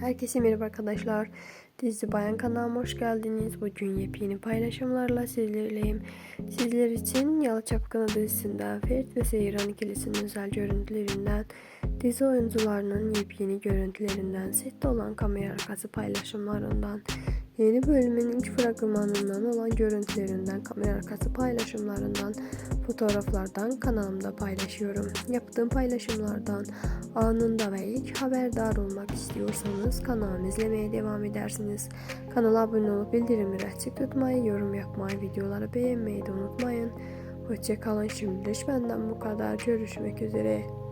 Herkese merhaba arkadaşlar. Dizi Bayan kanalıma hoş geldiniz. Bugün yepyeni paylaşımlarla sizlerleyim. Sizler için Yalı Çapkını dizisinden Ferit ve Seyran ikilisinin özel görüntülerinden, dizi oyuncularının yepyeni görüntülerinden, sette olan kamera arkası paylaşımlarından, yeni bölümün ilk fragmanından olan görüntülerinden, kamera arkası paylaşımlarından, fotoğraflardan kanalımda paylaşıyorum. Yaptığım paylaşımlardan anında ve ilk haberdar olmak istiyorsanız kanalımı izlemeye devam edersiniz. Kanala abone olup bildirimleri açık tutmayı, yorum yapmayı, videoları beğenmeyi de unutmayın. Hoşçakalın şimdilik benden bu kadar. Görüşmek üzere.